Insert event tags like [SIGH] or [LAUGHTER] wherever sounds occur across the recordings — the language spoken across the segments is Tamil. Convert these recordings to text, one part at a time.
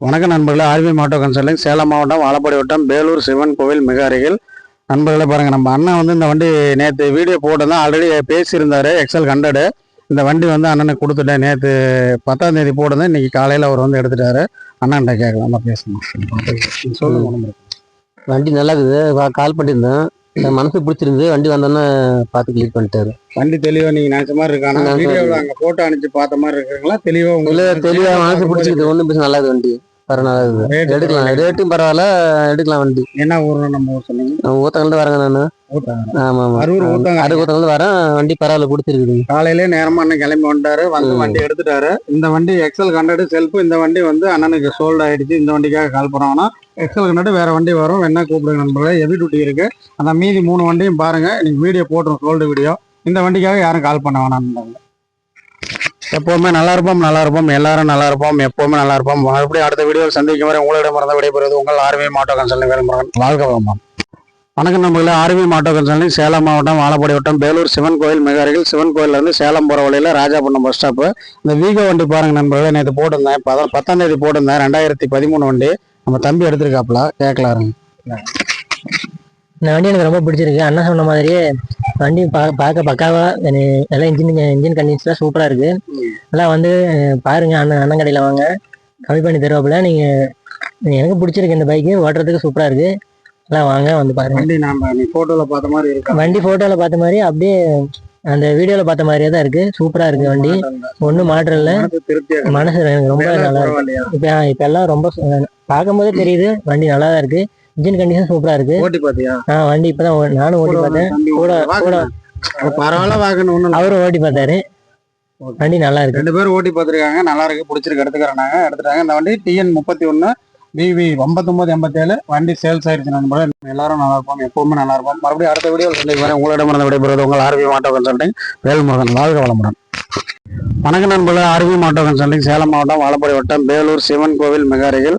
வணக்கம் நண்பர்களே. ஆர்வி மாவட்ட கன்சல்டிங் சேலம் மாவட்டம் வாழப்பாடி வட்டம் வேலூர் சிவன் கோவில் மிக அருகில். நண்பர்களே பாருங்கள் நம்ம அண்ணன் வந்து இந்த வண்டி நேற்று வீடியோ போட்டதான் ஆல்ரெடி பேசியிருந்தாரு எக்ஸல் ஹண்ட்ரடு இந்த வண்டி வந்து அண்ணனுக்கு கொடுத்துட்டேன் நேற்று பத்தாம் தேதி போட்டதான் இன்னைக்கு காலையில் அவர் வந்து எடுத்துட்டாரு. அண்ணன்ட்ட கேட்கலாமா பேசணும் சொல்லுங்க வண்டி நல்லா இருக்குது. கால் பண்ணியிருந்தேன். எனக்கு மனசு பிடிச்சிருந்து வண்டி வந்தோன்னே பார்த்து கிளிக் பண்ணிட்டாரு. வண்டி தெளிவா நீங்க நினைச்ச மாதிரி இருக்கானா நான் வீடியோவில் அங்கே போட்டோ அனுப்பிச்சு பார்த்த மாதிரி இருக்குங்களா? தெளிவா இல்ல தெளிவா மனசு பிடிச்சிருக்குது. ஒன்றும் பிரச்சனை நல்லா இருக்குது வண்டி. Rate எடுக்கலாம். ரேட்டும் பரவாயில்ல. எடுக்கலாம் வண்டி. என்ன ஊர்னு நம்ம ஊர் சொன்னீங்க ஊத்தங்கள்ட்ட வரேங்க நான். ஆமா ஆமா. அரூர் ஊத்தாங்க அரை ஊத்தங்கள்ட்ட வரேன். வண்டி பரவாயில்ல பிடிச்சிருக்குது காலையிலே நேரமா அண்ணன் கிளம்பி வந்துட்டாரு. வந்து. வண்டி எடுத்துட்டாரு. இந்த வண்டி எக்ஸல் ஹண்ட்ரட் செல்ஃப் இந்த வண்டி வந்து அண்ணனுக்கு சோல்ட் ஆயிடுச்சு. இந்த வண்டிக்காக கால் பண்ணோம்னா எக்ஸல் ஹண்ட்ரட் வேற வண்டி வரும். வேணா கூப்பிடுங்க நண்பர்களே. ஹெவி இருக்கு. அந்த மீதி மூணு வண்டியும் பாருங்க. இன்னைக்கு வீடியோ போட்டுரும் சோல்டு வீடியோ இந்த வண்டிக்காக யாரும் கால் பண்ண வேணாம். எப்பவுமே நல்லா இருப்போம் நல்லா இருப்போம் எல்லாரும் நல்லா இருப்போம் எப்பவுமே நல்லா இருப்போம். மறுபடியும் அடுத்த வீடியோவில் சந்திக்கும் வரை உங்களிடம் மறந்த விடைபெறுவது உங்கள் ஆர்வி மாட்டோ கன்சல்டிங் வேல்முருகன் வாழ்க வளமாம் வணக்கம் நண்பர்களே ஆர்வி மாட்டோ கன்சல்டிங் சேலம் மாவட்டம் வாழப்பாடி வட்டம் பேலூர் சிவன் கோயில் மிக அருகில். சிவன் கோயில்ல இருந்து சேலம் போகிற வழியில ராஜாபுரம் பஸ் ஸ்டாப் இந்த வீகோ வண்டி பாருங்க நண்பர்களே நேற்று போட்டிருந்தேன். பத பத்தாம் தேதி போட்டிருந்தேன். ரெண்டாயிரத்தி பதிமூணு வண்டி நம்ம தம்பி எடுத்திருக்காப்ல கேட்கலாருங்க இந்த வண்டி எனக்கு ரொம்ப பிடிச்சிருக்கு. அண்ணா சொன்ன மாதிரியே வண்டி பா பார்க்க பக்காவா எனக்கு எல்லாம் இன்ஜின் இன்ஜின் கண்டிஷன்லாம் சூப்பராக இருக்கு. எல்லாம் வந்து அஹ், பாருங்க அண்ணன் அண்ணன் கடையில் வாங்க. கம்மி பண்ணி தருவாப்புல. நீங்க எனக்கு பிடிச்சிருக்கு இந்த பைக்கு ஓட்டுறதுக்கு சூப்பரா இருக்கு. எல்லாம் வாங்க வந்து பாருங்க. வண்டி நாம நீ போட்டோல பார்த்த மாதிரி இருக்கா? வண்டி போட்டோல பார்த்த மாதிரி அப்படியே அந்த வீடியோல பார்த்த மாதிரியே தான் இருக்கு. சூப்பரா இருக்கு வண்டி. ஒன்றும் மாற்றம் இல்லை. மனசு எனக்கு ரொம்ப நல்லா இருக்கு? இப்போ இப்ப எல்லாம் ரொம்ப பார்க்கும்போதே தெரியுது. வண்டி நல்லா தான் இருக்கு. இன்ஜின் கண்டிஷன் சூப்பரா இருக்கு. ஓட்டி பாத்தியா? வண்டி இப்பதான் நானும் ஓட்டி பார்த்தேன். கூட. கூட. பரவாயில்ல வாகனம் ஒண்ணு அவரும் ஓட்டி பார்த்தாரு. வண்டி நல்லா இருக்கு. ரெண்டு பேரும் ஓட்டி பார்த்துருக்காங்க. நல்லா இருக்கு. பிடிச்சிருக்கு. எடுத்துக்கிறேன் எடுத்துட்டாங்க. இந்த வண்டி டிஎன் முப்பத்தி ஒன்று பிவி ஒன்பத்தொன்பது எண்பத்தேழு. வண்டி சேல்ஸ் ஆயிடுச்சு நண்பர்கள் எல்லாரும் நல்லா இருப்போம். எப்பவுமே நல்லா இருப்போம். மறுபடியும் அடுத்த வீடியோ சந்திக்கு வரேன் உங்களிடம் இருந்து விடைபெறுவது உங்கள் ஆர்வி மாட்டோ கன்சல்டிங் வேல்முருகன். வாழ்க வளமுடன். வணக்கம் நண்பர்களே. ஆர்வி மாட்டோ கன்சல்டிங் சேலம் மாவட்டம் வாழப்பாடி வட்டம் வேலூர் சிவன் கோவில் மிக அருகில்.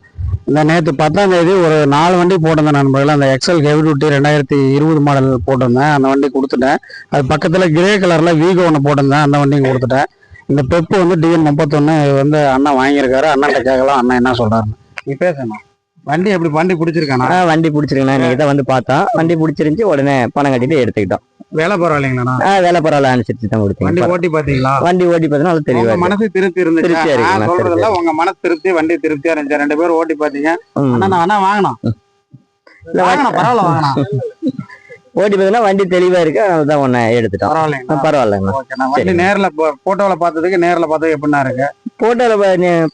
இந்த நேற்று பத்தாம் தேதி ஒரு நாலு வண்டி போட்டிருந்தேன் நண்பர்கள். அந்த எக்ஸல் ஹெவி டூட்டி ரெண்டாயிரத்தி இருபது மாடல் போட்டிருந்தேன். அந்த வண்டி கொடுத்துட்டேன். அது பக்கத்தில் கிரே கலரில் வீகோ ஒன்று போட்டிருந்தேன். அந்த வண்டியும் கொடுத்துட்டேன். இந்த பெப்பு வந்து டிஎன் முப்பத்தொன்று வந்து அண்ணன் வாங்கியிருக்காரு. அண்ணன்ட்ட கேட்கலாம். அண்ணா என்ன சொல்றாரு? நீ பேசணும் வண்டி எப்படி வண்டி பிடிச்சிருக்கானா வண்டி பிடிச்சிருக்கேன் நீங்க தான் வந்து பார்த்தா வண்டி பிடிச்சிருந்துச்சி உடனே பணம் கட்டிட்டு எடுத்துக்கிட்டோம். வேலை பரவாயில்லைங்கண்ணா ஆ, வேலை பரவாயில்ல அனுசரிச்சு தான் வண்டி கொடுத்தீங்க ஓட்டி பாத்தீங்களா வண்டி ஓட்டி பார்த்தா இருக்கு. மனசு திருப்தி இருந்துச்சு உங்க மனசு திருப்தி வண்டி திருப்தியா இருந்துச்சு? ரெண்டு பேரும் ஓட்டி பாத்தீங்க. அண்ணா நான் அண்ணா வாங்கணும். இல்ல, பரவாயில்ல வாங்கணும். [LAUGHS] ஓட்டி பார்த்தா வண்டி தெளிவா இருக்கு அதனால தான் ஒன்னு எடுத்துட்டோம் பரவாயில்லைங்க. ஓகேண்ணா. வண்டி. நேர்ல போட்டோல பார்த்ததுக்கு நேர்ல பார்த்தது எப்படின்னா இருக்கு? போட்டோல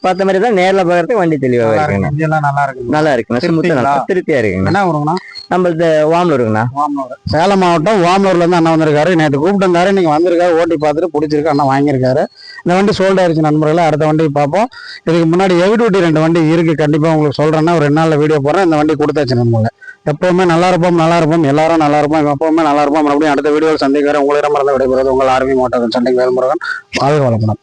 பார்த்த மாதிரி தான் நேர்ல பார்க்கறதுக்கு வண்டி தெளிவா நல்லா இருக்கு. இருக்குண்ணா இன்ஜின் எல்லாம் நல்லா இருக்கு நல்லா இருக்குண்ணா ஸ்மூத்தா நல்லா திருப்திங்களா? திருப்தியா இருக்குங்கண்ணா என்ன வருங்கண்ணா நம்மளது வாமலூருங்கண்ணா. வாமனூர் சேலம் மாவட்டம் வாமனூர்ல இருந்து அண்ணா வந்திருக்காரு. நேற்று கூப்பிட்டு இருந்தாரு நீங்க வந்திருக்காரு. ஓட்டி பார்த்துட்டு பிடிச்சிருக்கு. அண்ணா வாங்கியிருக்காரு. இந்த வண்டி சோல்ட் ஆயிருச்சு நண்பர்களே. அடுத்த வண்டி பார்ப்போம். இதுக்கு முன்னாடி ஹெவி டியூட்டி ரெண்டு வண்டி இருக்கு. கண்டிப்பா உங்களுக்கு சொல்றேன்னா ஒரு ரெண்டு நாள்ல வீடியோ போடுறேன். இந்த வண்டி கொடுத்தாச்சு நண்பர்களே. எப்பவுமே நல்லா இருப்போம் நல்லா இருப்போம். எல்லாரும் நல்லா இருப்போம். எப்பவுமே நல்லா இருப்போம் மறுபடியும் அடுத்த வீடியோவில் சந்திக்கிறேன். உங்களிடம் மறந்து விடைபெறுவது உங்கள் ஆர்மி மாவட்டம் சண்டைக்கு வேல்முருகன். வாழ்க வளமுடன்.